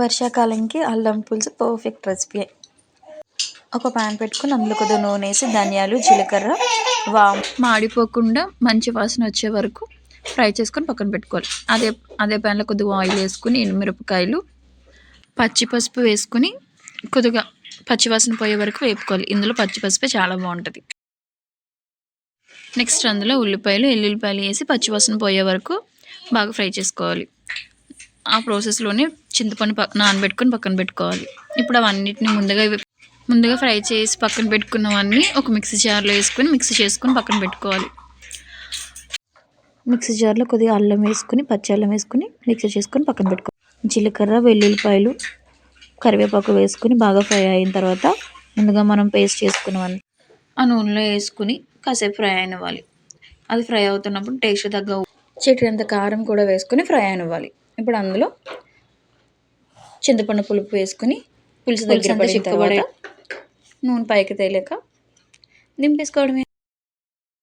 వర్షాకాలంకి అల్లం పులుసు perfect recipe ఒక పాన్ పెట్టుకుని అందులో కొద్దిగా నూనె వేసి ధనియాలు జీలకర్ర వామ్. మాడిపోకుండా మంచి వాసన వచ్చే వరకు ఫ్రై చేసుకొని పక్కన పెట్టుకోవాలి. అదే అదే ప్యాన్లో కొద్దిగా ఆయిల్ వేసుకుని ఎండుమిరపకాయలు పచ్చి పసుపు వేసుకుని కొద్దిగా పచ్చివాసన పోయే వరకు వేపుకోవాలి. ఇందులో పచ్చి పసుపే చాలా బాగుంటుంది. నెక్స్ట్ అందులో ఉల్లిపాయలు ఎల్లుల్లిపాయలు వేసి పచ్చివాసన పోయే వరకు బాగా ఫ్రై చేసుకోవాలి. ఆ ప్రాసెస్లోనే చింతపండు పక్క నానబెట్టుకొని పక్కన పెట్టుకోవాలి. ఇప్పుడు అవన్నిటిని ముందుగా ముందుగా ఫ్రై చేసి పక్కన పెట్టుకున్నవన్నీ ఒక మిక్సీ జార్లో వేసుకొని మిక్సీ చేసుకొని పక్కన పెట్టుకోవాలి. మిక్సీ జార్లో కొద్దిగా అల్లం వేసుకుని పచ్చి అల్లం వేసుకుని మిక్సీ చేసుకొని పక్కన పెట్టుకోవాలి. జీలకర్ర వెల్లుల్లిపాయలు కరివేపాకు వేసుకుని బాగా ఫ్రై అయిన తర్వాత ముందుగా మనం పేస్ట్ చేసుకున్నవన్నీ ఆ నూనెలో వేసుకుని కాసేపు ఫ్రై అయినవ్వాలి. అది ఫ్రై అవుతున్నప్పుడు టేస్ట్ తగ్గ అంత కారం కూడా వేసుకొని ఫ్రై అయినవ్వాలి. ఇప్పుడు అందులో చింతపండు పులుపు వేసుకుని పులుసు దగ్గర నూనె పైకి తేలేక దింపేసుకోవడమే.